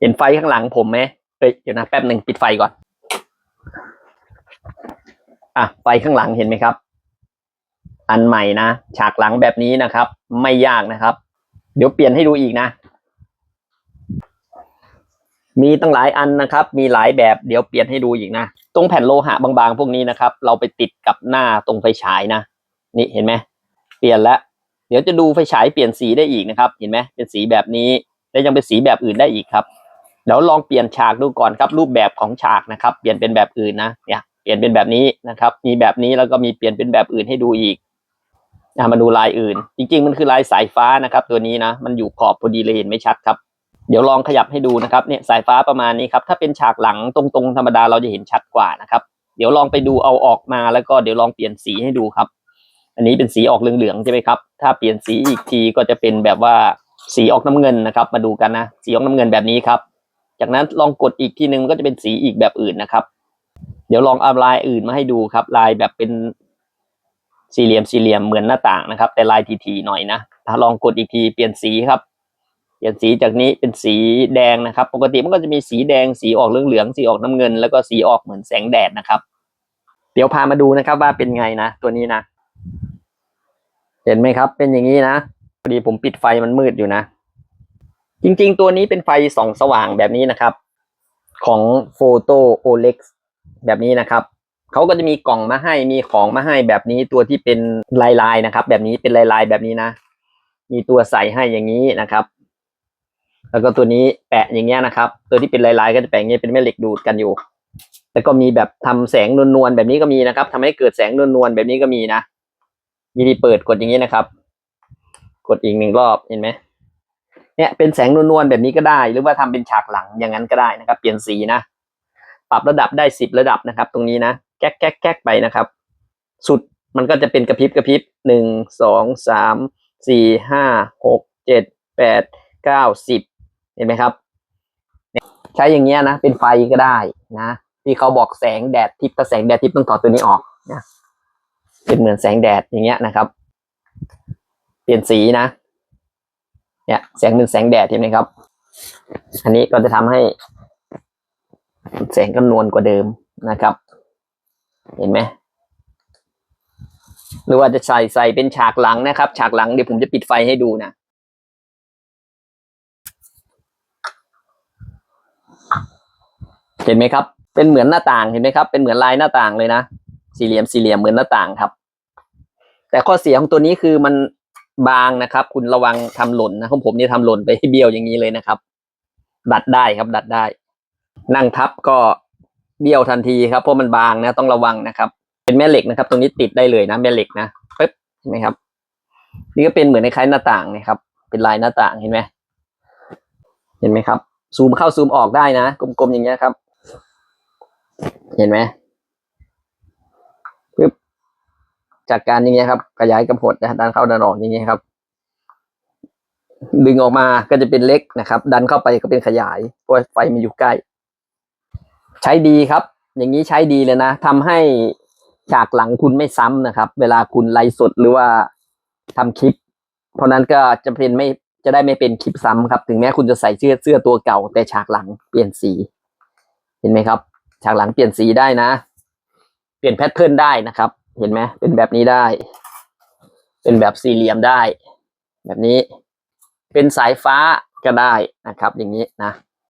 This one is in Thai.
เห็นไฟข้างหลังผมไหมเอ้ยเดี๋ยวนะแป๊บหนึ่งปิดไฟก่อน อะไฟข้างหลังเห็นไหมครับ อันใหม่นะฉากหลังแบบนี้นะครับ ไม่ยากนะครับ เดี๋ยวเปลี่ยนให้ดูอีกนะ มีตั้งหลายอันนะครับ มีหลายแบบเดี๋ยวเปลี่ยนให้ดูอีกนะตรงแผ่นโลหะบางๆ พวกนี้นะครับ เราไปติดกับหน้าตรงไฟฉายนะ นี่เห็นไหมเปลี่ยนแล้วเดี๋ยวจะดูไฟฉายเปลี่ยนสีได้อีกนะครับ เห็นไหมเป็นสีแบบนี้ และยังเป็นสีแบบอื่นได้อีกครับ เดี๋ยวลองเปลี่ยนฉากดูก่อนครับรูปแบบของฉากนะครับ เปลี่ยนเป็นแบบอื่นนะเนี่ยเปลี่ยนเป็นแบบนี้นะครับ มีแบบนี้แล้วก็มีเปลี่ยนเป็นแบบอื่นให้ดูอีกอะมาดูลายอื่น จริง ๆ มันคือลายสายฟ้านะครับ ตัวนี้นะมันอยู่ขอบพอดีเลยเห็นไม่ชัดครับ เดี๋ยวลองขยับให้ดูนะครับเนี่ยสายฟ้าประมาณนี้ครับถ้าเป็นฉากหลังตรงๆธรรมดาเราจะเห็นชัดกว่านะครับ เดี๋ยวลองไปดูเอาออกมาแล้วก็เดี๋ยวลองเปลี่ยนสีให้ดูครับ อันนี้เป็นสีออกเหลืองๆใช่ไหมครับ ถ้าเปลี่ยนสีอีกทีก็จะเป็นแบบว่าสีออกน้ำเงินนะครับ มาดูกันนะสีออกน้ำเงินแบบนี้ครับ จากนั้นลองกดอีกทีหนึ่งมันก็จะเป็นสีอีกแบบอื่นนะครับ เดี๋ยวลองเอาลายอื่นมาให้ดูครับ ลายแบบเป็นสี่เหลี่ยมสี่เหลี่ยมเหมือนหน้าต่างนะครับ แต่ลายทีๆหน่อยนะถ้าลองกดอีกทีเปลี่ยนสีครับ เปลี่ยนสีจากนี้เป็นสีแดงนะครับ ปกติมันก็จะมีสีแดงสีออกเหลืองๆสีออกน้ำเงิน แล้วก็สีออกเหมือนแสงแดดนะครับ เดี๋ยวพามาดูนะครับว่าเป็นไงนะ ตัวนี้นะ เห็นไหมครับ เป็นอย่างนี้นะพอดีผมปิดไฟมันมืดอยู่นะ จริงๆ ตัวนี้เป็นไฟส่องสว่างแบบนี้นะครับ ของ Photo Olex แบบนี้นะครับเขาก็จะมีกล่องมาให้มีของมาให้แบบนี้ตัวที่เป็นลายลายนะครับ แบบนี้เป็นลายลายแบบนี้นะ มีตัวใส่ให้อย่างนี้นะครับ แล้วก็ตัวนี้แปะอย่างเงี้ยนะครับ ตัวที่เป็นลายลายก็จะแปะอย่างเงี้ยเป็นแม่เหล็กดูดกันอยู่ แล้วก็มีแบบทำแสงนวลๆแบบนี้ก็มีนะครับทำให้เกิดแสงนวลๆแบบนี้ก็มีนะวิธีเปิดกดอย่างนี้นะครับ กดอีกหนึ่งรอบเห็นไหม เนี่ยเป็นแสงนวลๆแบบนี้ก็ได้ หรือว่าทำเป็นฉากหลังอย่างนั้นก็ได้นะครับ เปลี่ยนสีนะ ปรับระดับได้สิบระดับนะครับ ตรงนี้นะ แก๊กแก๊กแก๊กไปนะครับ สุดมันก็จะเป็นกระพริบกระพริบหนึ่งสองสามสี่ห้าหกเจ็ดแปดเก้าสิบเห็นไหมครับ ใช้อย่างเงี้ยนะ เป็นไฟก็ได้นะ ที่เขาบอกแสงแดดทิพย์ถ้าแสงแดดทิพย์ต้องต่อตัวนี้ออกนะเป็นเหมือนแสงแดดอย่างเงี้ยนะครับ เปลี่ยนสีนะ เนี่ยแสงเป็นแสงแดดเห็นไหมครับ อันนี้ก็จะทำให้ แสงก็นวลกว่าเดิมนะครับ เห็นไหมหรือว่าจะใส่ใส่เป็นฉากหลังนะครับ ฉากหลังเดี๋ยวผมจะปิดไฟให้ดูนะเห็นไหมครับ เป็นเหมือนหน้าต่างเห็นไหมครับ เป็นเหมือนลายหน้าต่างเลยนะ สี่เหลี่ยมสี่เหลี่ยมเหมือนหน้าต่างครับ แต่ข้อเสียของตัวนี้คือมัน บางนะครับ คุณระวังทำหล่นนะของผมเนี่ยทำหล่นไปให้เบี้ยวอย่างนี้เลยนะครับ ดัดได้ครับ ดัดได้ นั่งทับก็เบี้ยวทันทีครับเพราะมันบางนะ ต้องระวังนะครับ เป็นแม่เหล็กนะครับ ตรงนี้ติดได้เลยนะแม่เหล็กนะปึ๊บเห็นไหมครับ นี่ก็เป็นเหมือนในคล้ายหน้าต่างนะครับ เป็นลายหน้าต่างเห็นไหมเห็นไหมครับ ซูมเข้าซูมออกได้นะกลมๆอย่างเงี้ยครับ เห็นไหมปึ๊บ จากการอย่างเงี้ยครับ ขยายกำหดนะดันเข้าดันออกอย่างเงี้ยครับ ดึงออกมาก็จะเป็นเล็กนะครับ ดันเข้าไปก็เป็นขยายเพราะไฟมันอยู่ใกล้ ใช้ดีครับ อย่างนี้ใช้ดีเลยนะทำให้ฉากหลังคุณไม่ซ้ำนะครับ เวลาคุณไลฟ์สดหรือว่าทำคลิป เพราะนั้นก็จะเป็นไม่จะได้ไม่เป็นคลิปซ้ำครับ ถึงแม้คุณจะใส่เสื้อเสื้อตัวเก่า แต่ฉากหลังเปลี่ยนสี เห็นไหมครับ ฉากหลังเปลี่ยนสีได้นะ เปลี่ยนแพทเทิร์นได้นะครับ เห็นไหมเป็นแบบนี้ได้ เป็นแบบสี่เหลี่ยมได้ แบบนี้ เป็นสายฟ้าก็ได้นะครับ อย่างนี้นะ